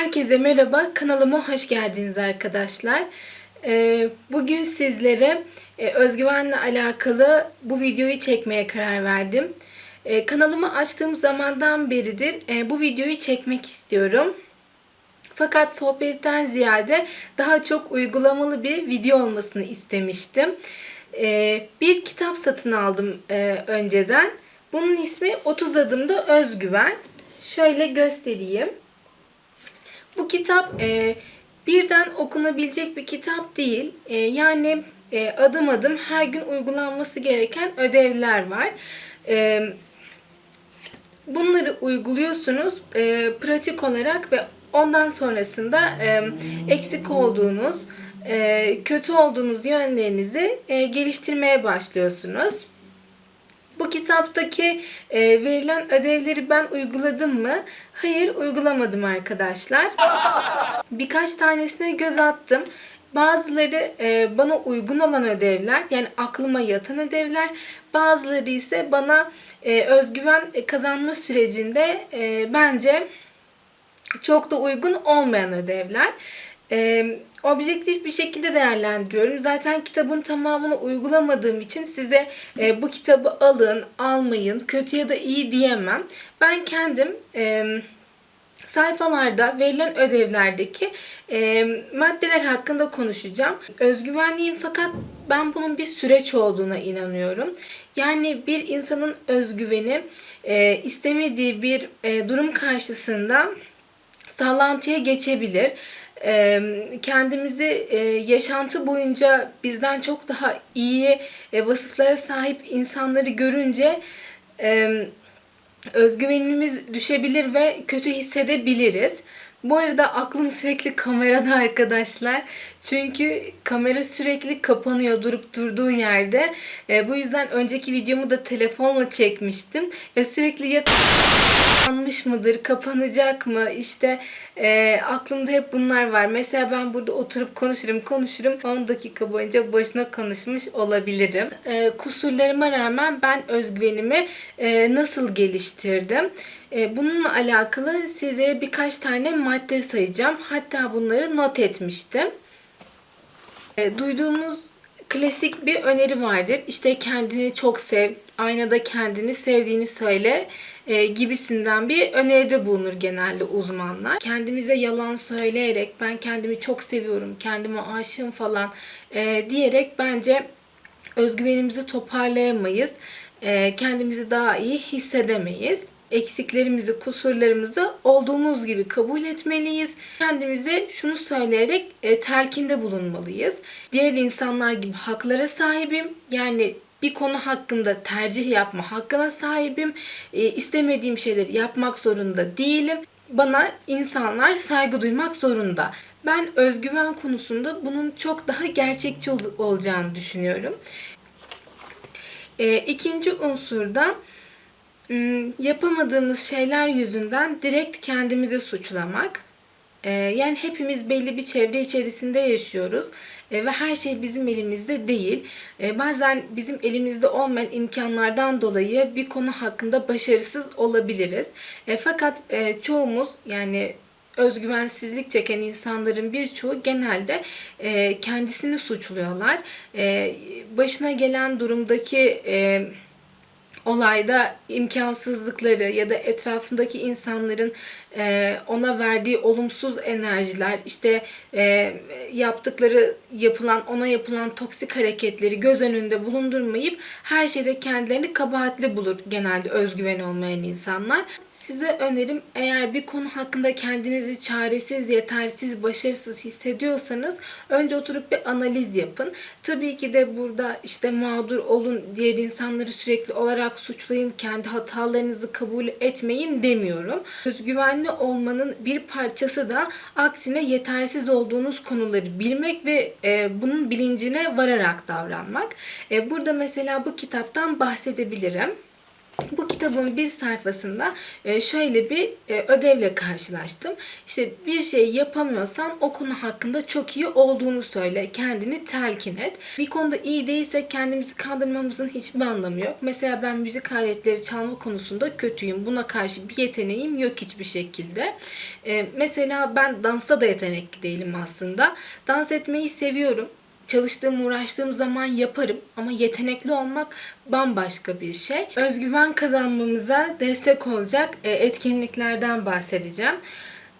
Herkese merhaba, kanalıma hoş geldiniz arkadaşlar. Ee, Bugün sizlere e, özgüvenle alakalı bu videoyu çekmeye karar verdim. Ee, Kanalımı açtığım zamandan beridir e, bu videoyu çekmek istiyorum. Fakat sohbetten ziyade daha çok uygulamalı bir video olmasını istemiştim. Ee, Bir kitap satın aldım e, önceden. Bunun ismi 30 Adımda Özgüven. Şöyle göstereyim. Bu kitap e, birden okunabilecek bir kitap değil. E, yani e, adım adım her gün uygulanması gereken ödevler var. E, bunları uyguluyorsunuz e, pratik olarak ve ondan sonrasında e, eksik olduğunuz, e, kötü olduğunuz yönlerinizi e, geliştirmeye başlıyorsunuz. Bu kitaptaki e, verilen ödevleri ben uyguladım mı? Hayır, uygulamadım arkadaşlar. Birkaç tanesine göz attım. Bazıları e, bana uygun olan ödevler, yani aklıma yatan ödevler. Bazıları ise bana e, özgüven kazanma sürecinde e, bence çok da uygun olmayan ödevler. Ee, objektif bir şekilde değerlendiriyorum. Zaten kitabın tamamını uygulamadığım için size e, bu kitabı alın, almayın, kötü ya da iyi diyemem. Ben kendim e, sayfalarda verilen ödevlerdeki e, maddeler hakkında konuşacağım. Özgüvenliyim fakat ben bunun bir süreç olduğuna inanıyorum. Yani bir insanın özgüveni e, istemediği bir e, durum karşısında sallantıya geçebilir. Kendimizi e, yaşantı boyunca bizden çok daha iyi e, vasıflara sahip insanları görünce özgüvenimiz düşebilir ve kötü hissedebiliriz. Bu arada aklım sürekli kamerada arkadaşlar. Çünkü kamera sürekli kapanıyor durup durduğu yerde. E, bu yüzden önceki videomu da telefonla çekmiştim. Ya sürekli ya kapanmış mıdır, kapanacak mı? İşte e, aklımda hep bunlar var. Mesela ben burada oturup konuşurum, konuşurum. 10 dakika boyunca başına konuşmuş olabilirim. E, kusurlarıma rağmen ben özgüvenimi e, nasıl geliştirdim? E, bununla alakalı sizlere birkaç tane madde sayacağım. Hatta bunları not etmiştim. E, duyduğumuz klasik bir öneri vardır. İşte kendini çok sev, aynada kendini sevdiğini söyle e, gibisinden bir öneride bulunur genelde uzmanlar. Kendimize yalan söyleyerek ben kendimi çok seviyorum, kendime aşığım falan e, diyerek bence özgüvenimizi toparlayamayız. E, kendimizi daha iyi hissedemeyiz eksiklerimizi, kusurlarımızı olduğumuz gibi kabul etmeliyiz. Kendimize şunu söyleyerek e, telkinde bulunmalıyız. Diğer insanlar gibi haklara sahibim. Yani bir konu hakkında tercih yapma hakkına sahibim. E, istemediğim şeyleri yapmak zorunda değilim. Bana insanlar saygı duymak zorunda. Ben özgüven konusunda bunun çok daha gerçekçi ol- olacağını düşünüyorum. E, ikinci unsurda yapamadığımız şeyler yüzünden direkt kendimizi suçlamak. Ee, yani hepimiz belli bir çevre içerisinde yaşıyoruz Ee, ve her şey bizim elimizde değil. Ee, bazen bizim elimizde olmayan imkanlardan dolayı bir konu hakkında başarısız olabiliriz. Fakat e, çoğumuz yani özgüvensizlik çeken insanların birçoğu genelde e, kendisini suçluyorlar. E, başına gelen durumdaki e, olayda imkansızlıkları ya da etrafındaki insanların e, ona verdiği olumsuz enerjiler, işte e, yaptıkları yapılan ona yapılan toksik hareketleri göz önünde bulundurmayıp her şeyde kendilerini kabahatli bulur genelde özgüven olmayan insanlar. Size önerim eğer bir konu hakkında kendinizi çaresiz, yetersiz, başarısız hissediyorsanız önce oturup bir analiz yapın. Tabii ki de burada işte mağdur olun, diğer insanları sürekli olarak suçlayın, kendi hatalarınızı kabul etmeyin demiyorum. Özgüvenli olmanın bir parçası da aksine yetersiz olduğunuz konuları bilmek ve e, bunun bilincine vararak davranmak. E, burada mesela bu kitaptan bahsedebilirim. Bu kitabın bir sayfasında e, şöyle bir e, ödevle karşılaştım. İşte bir şey yapamıyorsan o konu hakkında çok iyi olduğunu söyle. Kendini telkin et. Bir konuda iyi değilse kendimizi kandırmamızın hiçbir anlamı yok. Mesela ben müzik aletleri çalma konusunda kötüyüm. Buna karşı bir yeteneğim yok hiçbir şekilde. E, Mesela ben dansta da yetenekli değilim aslında. Dans etmeyi seviyorum çalıştığım, uğraştığım zaman yaparım ama yetenekli olmak bambaşka bir şey. Özgüven kazanmamıza destek olacak e, etkinliklerden bahsedeceğim.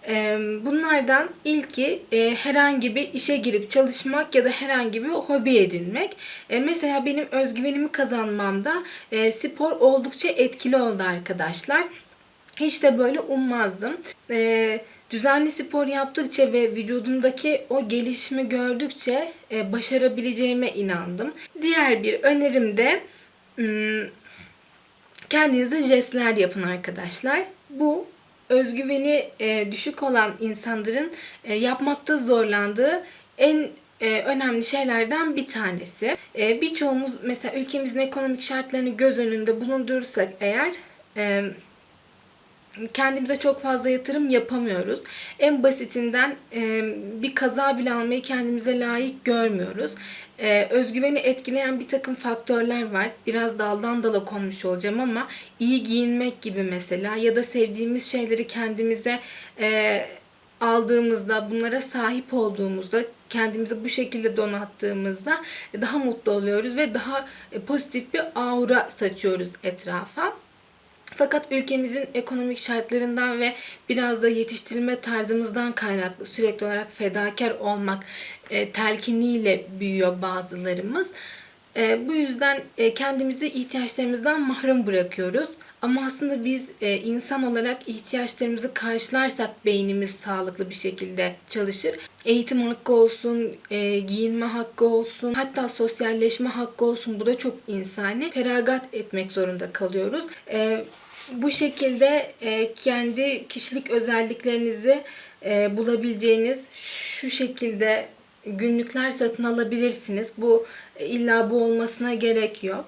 E, Bunlardan ilki e, herhangi bir işe girip çalışmak ya da herhangi bir hobi edinmek. Mesela benim özgüvenimi kazanmamda spor oldukça etkili oldu arkadaşlar. Hiç de böyle ummazdım. Ee, düzenli spor yaptıkça ve vücudumdaki o gelişimi gördükçe e, başarabileceğime inandım. Diğer bir önerim de hmm, kendinize jestler yapın arkadaşlar. Bu özgüveni e, düşük olan insanların e, yapmakta zorlandığı en önemli şeylerden bir tanesi. Birçoğumuz mesela ülkemizin ekonomik şartlarını göz önünde bulundurursak eğer kendimize çok fazla yatırım yapamıyoruz. En basitinden e, bir kaza bile almayı kendimize layık görmüyoruz. E, özgüveni etkileyen bir takım faktörler var. Biraz daldan dala konmuş olacağım ama iyi giyinmek gibi mesela ya da sevdiğimiz şeyleri kendimize e, aldığımızda, bunlara sahip olduğumuzda, kendimizi bu şekilde donattığımızda daha mutlu oluyoruz ve daha pozitif bir aura saçıyoruz etrafa. Fakat ülkemizin ekonomik şartlarından ve biraz da yetiştirilme tarzımızdan kaynaklı sürekli olarak fedakar olmak e, telkiniyle büyüyor bazılarımız. E, bu yüzden e, kendimizi ihtiyaçlarımızdan mahrum bırakıyoruz. Ama aslında biz e, insan olarak ihtiyaçlarımızı karşılarsak beynimiz sağlıklı bir şekilde çalışır. Eğitim hakkı olsun, e, giyinme hakkı olsun, hatta sosyalleşme hakkı olsun. Bu da çok insani. Feragat etmek zorunda kalıyoruz. E, bu şekilde e, kendi kişilik özelliklerinizi e, bulabileceğiniz şu şekilde günlükler satın alabilirsiniz. Bu e, illa bu olmasına gerek yok.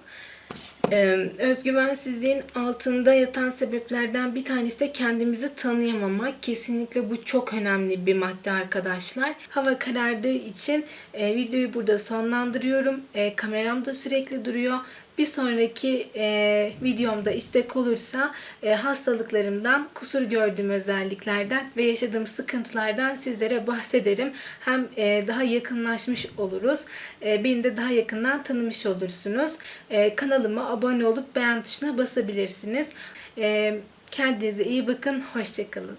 Ee, özgüvensizliğin altında yatan sebeplerden bir tanesi de kendimizi tanıyamamak. Kesinlikle bu çok önemli bir madde arkadaşlar. Hava karardığı için e, videoyu burada sonlandırıyorum. E, kameram da sürekli duruyor. Bir sonraki e, videomda istek olursa e, hastalıklarımdan, kusur gördüğüm özelliklerden ve yaşadığım sıkıntılardan sizlere bahsederim. Hem e, daha yakınlaşmış oluruz, e, beni de daha yakından tanımış olursunuz. E, kanalıma abone olup beğen tuşuna basabilirsiniz. E, kendinize iyi bakın, hoşçakalın.